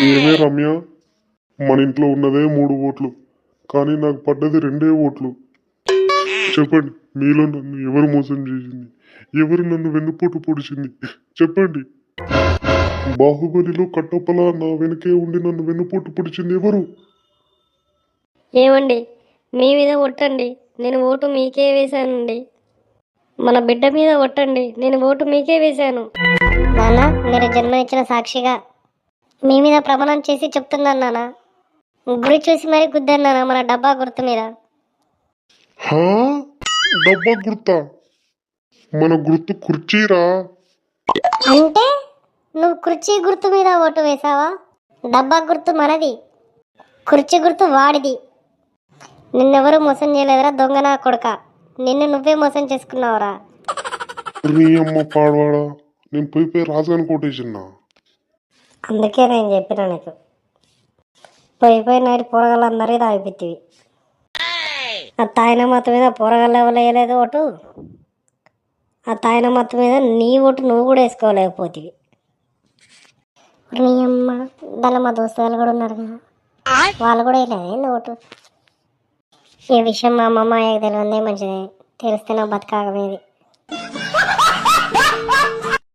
ఏమే రమ్య మన ఇంట్లో ఉన్నదే మూడు ఓట్లు. కానీ నాకు పడ్డది రెండే ఓట్లు. చెప్పండి మీలో నన్ను ఎవరు మోసం చేసింది? ఎవరు నన్ను వెన్నుపోటు పొడిచింది? చెప్పండి. బాహుబలిలో కట్టప్పలా నా వెనకే ఉండి నన్ను వెన్నుపోటు పొడిచింది ఎవరు? ఏమండి మీ మీద ఒట్టండి. నేను ఓటు మీకే వేశానండి. మన బిడ్డ మీద ఒట్టండి. నేను ఓటు మీకే వేశాను. నాన్న మీరు జన్మనిచ్చిన సాక్షిగా మీ మీద ప్రమాణం చేసి చెప్తున్నాను నాన్న. గురి చూసి మరీ గుద్దాను నాన్న మన డబ్బా గుర్తు మీద. హా? డబ్బా గుర్తా? మన గుర్తు కుర్చీరా అంటే నువ్వు కుర్చీ గుర్తు మీద ఓటు వేసావా? డబ్బా గుర్తు మనది కుర్చీ గుర్తు వాడిది. నిన్నెవరూ మోసం చేయలేదురా దొంగ నా కొడుక. నిన్ను నువ్వే మోసం చేసుకున్నావురా. నీ అమ్మ పాడవాడా? నేను పోయి పోయి రాజాని కొట్టేసిన్నా అందుకే నేను చెప్పిన నీకు. పోయి పోయి నైట్ పోరగాళ్ళందరికీ తాగిపెట్టివి. ఆ తాయిన మత మీద పోరగాళ్ళు ఎవరు వేయలేదు ఓటు. ఆ తాయిన మత మీద నీ ఓటు నువ్వు కూడా వేసుకోలేకపోతే నీ అమ్మ దానిలో మా దోస్తు వాళ్ళు కూడా ఉన్నారు కదా. వాళ్ళు కూడా వేయలేదు ఓటు? ఈ విషయం మా అమ్మమ్మ తెలియదే మంచిది. తెలిస్తే నా బతకాగమేది